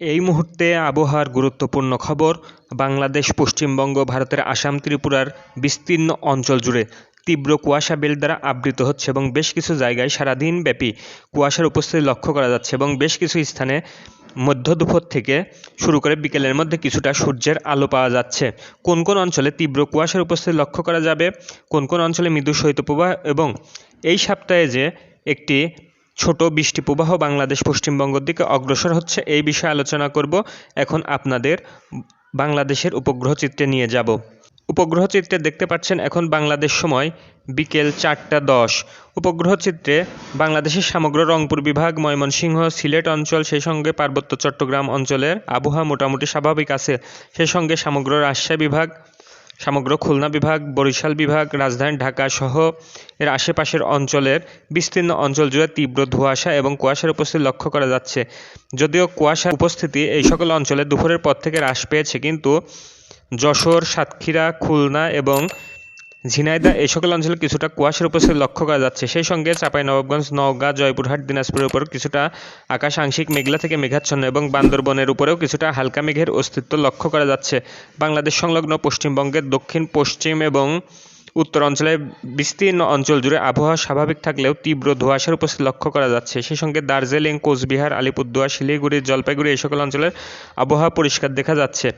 এই মুহূর্তে আবহাওয়ার গুরুত্বপূর্ণ খবর, বাংলাদেশ, পশ্চিমবঙ্গ, ভারতের আসাম, ত্রিপুরার বিস্তীর্ণ অঞ্চল জুড়ে তীব্র কুয়াশা বেল দ্বারা আবৃত হচ্ছে এবং বেশ কিছু জায়গায় সারাদিন ব্যাপী কুয়াশার উপস্থিতি লক্ষ্য করা যাচ্ছে এবং বেশ কিছু স্থানে মধ্য দুপুর থেকে শুরু করে বিকেলের মধ্যে কিছুটা সূর্যের আলো পাওয়া যাচ্ছে। কোন কোন অঞ্চলে তীব্র কুয়াশার উপস্থিতি লক্ষ্য করা যাবে? কোন কোন অঞ্চলে মৃদু শৈত্যপ্রবাহ? এবং এই সপ্তাহে যে একটি ছোট বৃষ্টি প্রবাহ বাংলাদেশ পশ্চিমবঙ্গের দিকে অগ্রসর হচ্ছে, এই বিষয়ে আলোচনা করব। এখন আপনাদের বাংলাদেশের উপগ্রহ চিত্রে নিয়ে যাব। উপগ্রহ চিত্রে দেখতে পাচ্ছেন, এখন বাংলাদেশ সময় বিকেল চারটা দশ। উপগ্রহ চিত্রে বাংলাদেশের সমগ্র রংপুর বিভাগ, ময়মনসিংহ, সিলেট অঞ্চল, সেই সঙ্গে পার্বত্য চট্টগ্রাম অঞ্চলের আবহাওয়া মোটামুটি স্বাভাবিক আছে। সেই সঙ্গে সমগ্র রাজশাহী বিভাগ সমগ্র খুলনা বিভাগ, বরিশাল বিভাগ, রাজধানী ঢাকা সহ এর আশেপাশের অঞ্চলের বিস্তীর্ণ অঞ্চল জুড়ে তীব্র ধোঁয়াশা এবং কুয়াশার উপস্থিতি লক্ষ্য করা যাচ্ছে। যদিও কুয়াশার উপস্থিতি এই সকল অঞ্চলে দুপুরের পর থেকে হ্রাস পেয়েছে, কিন্তু যশোর, সাতক্ষীরা, খুলনা এবং ঝিনাইদহ এই সকল অঞ্চলে কিছুটা কুয়াশার উপস্থিতি লক্ষ্য করা যাচ্ছে। সেই সঙ্গে চাঁপাইনবাবগঞ্জ, নওগাঁ, জয়পুরহাট, দিনাজপুরের উপর কিছুটা আকাশ আংশিক মেঘলা থেকে মেঘাচ্ছন্ন এবং বান্দরবনের উপরেও কিছুটা হালকা মেঘের অস্তিত্ব লক্ষ্য করা যাচ্ছে। বাংলাদেশ সংলগ্ন পশ্চিমবঙ্গের দক্ষিণ, পশ্চিম এবং উত্তর অঞ্চলে বিস্তীর্ণ অঞ্চল জুড়ে আবহাওয়া স্বাভাবিক থাকলেও তীব্র ধোঁয়াশার উপস্থিতি লক্ষ্য করা যাচ্ছে। সেই সঙ্গে দার্জিলিং, কোচবিহার, আলিপুরদুয়ার, শিলিগুড়ি, জলপাইগুড়ি এই সকল অঞ্চলের আবহাওয়া পরিষ্কার দেখা যাচ্ছে।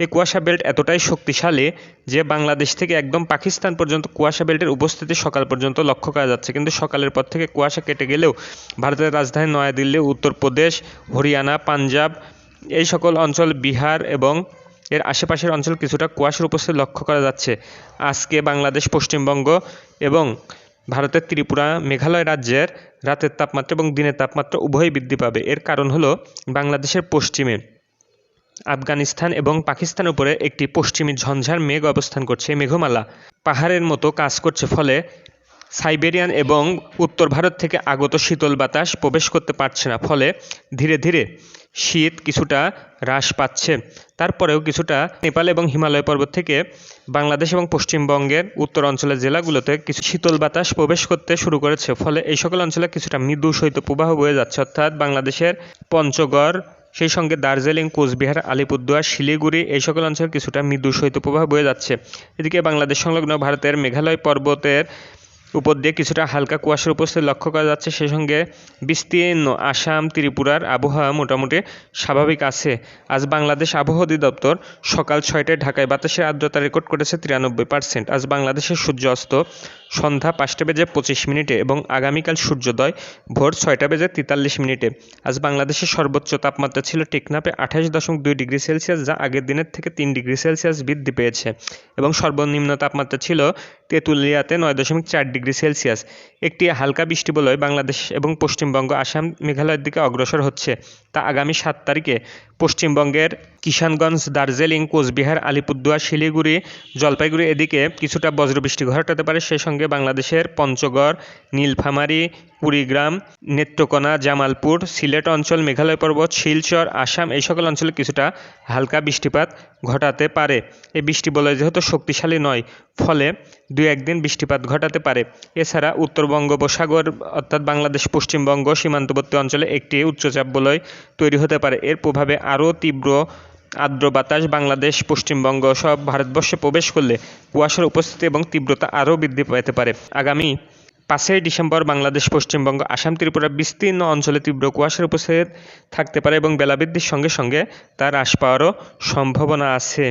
এই কুয়াশা বেল্ট এতটাই শক্তিশালী যে বাংলাদেশ থেকে একদম পাকিস্তান পর্যন্ত কুয়াশা বেল্টের উপস্থিতি সকাল পর্যন্ত লক্ষ্য করা যাচ্ছে। কিন্তু সকালের পর থেকে কুয়াশা কেটে গেলেও ভারতের রাজধানী নয়াদিল্লি, উত্তরপ্রদেশ, হরিয়ানা, পাঞ্জাব এই সকল অঞ্চল, বিহার এবং এর আশেপাশের অঞ্চল কিছুটা কুয়াশার উপস্থিতি লক্ষ্য করা যাচ্ছে। আজকে বাংলাদেশ, পশ্চিমবঙ্গ এবং ভারতের ত্রিপুরা, মেঘালয় রাজ্যের রাতের তাপমাত্রা এবং দিনের তাপমাত্রা উভয়ই বৃদ্ধি পাবে। এর কারণ হলো বাংলাদেশের পশ্চিমে আফগানিস্তান এবং পাকিস্তানের উপরে একটি পশ্চিমী ঝঞ্ঝার মেঘ অবস্থান করছে মেঘমালা। পাহাড়ের মতো কাজ করছে ফলে সাইবেরিয়ান এবং উত্তর ভারত থেকে আগত শীতল বাতাস প্রবেশ করতে পারছে না। ফলে ধীরে ধীরে শীত কিছুটা হ্রাস পাচ্ছে। তারপরেও কিছুটা নেপাল এবং হিমালয় পর্বত থেকে বাংলাদেশ এবং পশ্চিমবঙ্গের উত্তর অঞ্চলের জেলাগুলোতে কিছু শীতল বাতাস প্রবেশ করতে শুরু করেছে। ফলে এই সকল অঞ্চলে কিছুটা মৃদু শৈত্যপ্রবাহ বয়ে যাচ্ছে। অর্থাৎ বাংলাদেশের পঞ্চগড় সেই সঙ্গে দার্জিলিং, কোচবিহার, আলিপুরদুয়ার, শিলিগুড়ি এই সকল অঞ্চলে কিছুটা মৃদু শৈত্যপ্রবাহ বয়ে যাচ্ছে। এদিকে বাংলাদেশ সংলগ্ন ভারতের মেঘালয় পর্বতের উপর দিয়ে কিছুটা হালকা কুয়াশার উপস্থিতি লক্ষ্য করা যাচ্ছে। সেই সঙ্গে বিস্তীর্ণ আসাম, ত্রিপুরার আবহাওয়া মোটামুটি স্বাভাবিক আছে। আজ বাংলাদেশ আবহাওয়া অধিদপ্তর সকাল ছয়টায় ঢাকায় বাতাসের আর্দ্রতা রেকর্ড করেছে তিরানব্বই পার্সেন্ট আজ বাংলাদেশের সূর্য অস্ত সন্ধ্যা পাঁচটা বেজে পঁচিশ মিনিটে এবং আগামীকাল সূর্যোদয় ভোর ছয়টা বেজে তেতাল্লিশ মিনিটে। আজ বাংলাদেশের সর্বোচ্চ তাপমাত্রা ছিল টেকনাপে আঠাশ দশমিক দুই ডিগ্রি সেলসিয়াস, যা আগের দিনের থেকে তিন ডিগ্রি সেলসিয়াস বৃদ্ধি পেয়েছে। এবং সর্বনিম্ন তাপমাত্রা ছিল তেঁতুলিয়াতে নয় দশমিক চার ডিগ্রি সেলসিয়াস। একটি হালকা বৃষ্টি বলয় বাংলাদেশ এবং পশ্চিমবঙ্গ আসাম, মেঘালয়ের দিকে অগ্রসর হচ্ছে। তা আগামী সাত তারিখে পশ্চিমবঙ্গের কিষানগঞ্জ, দার্জিলিং, কোচবিহার, আলিপুরদুয়ার, শিলিগুড়ি, জলপাইগুড়ি এদিকে কিছুটা বজ্রবৃষ্টি ঘটাতে পারে। সেই সঙ্গে বাংলাদেশের পঞ্চগড়, নীলফামারী, কুড়িগ্রাম, নেত্রকোনা, জামালপুর, সিলেট অঞ্চল, মেঘালয় পর্বত, শিলচর, আসাম এই সকল অঞ্চলে কিছুটা হালকা বৃষ্টিপাত ঘটাতে পারে। এই বৃষ্টি বলে যেহেতু শক্তিশালী নয়, ফলে দু একদিন বৃষ্টিপাত ঘটাতে পারে। এছাড়া উত্তর বঙ্গোপসাগর অর্থাৎ বাংলাদেশ পশ্চিমবঙ্গ সীমান্তবর্তী অঞ্চলে একটি উচ্চচাপ বলয় তৈরি হতে পারে। এর প্রভাবে আরও তীব্র আর্দ্র বাতাস বাংলাদেশ, পশ্চিমবঙ্গ সব ভারতবর্ষে প্রবেশ করলে কুয়াশার উপস্থিতি এবং তীব্রতা আরও বৃদ্ধি পেতে পারে। আগামী পাঁচই ডিসেম্বর বাংলাদেশ, পশ্চিমবঙ্গ, আসাম, ত্রিপুরা বিস্তীর্ণ অঞ্চলে তীব্র কুয়াশার উপস্থিত থাকতে পারে এবং বেলাবৃদ্ধির সঙ্গে সঙ্গে তার হ্রাস পাওয়ারও সম্ভাবনা আছে।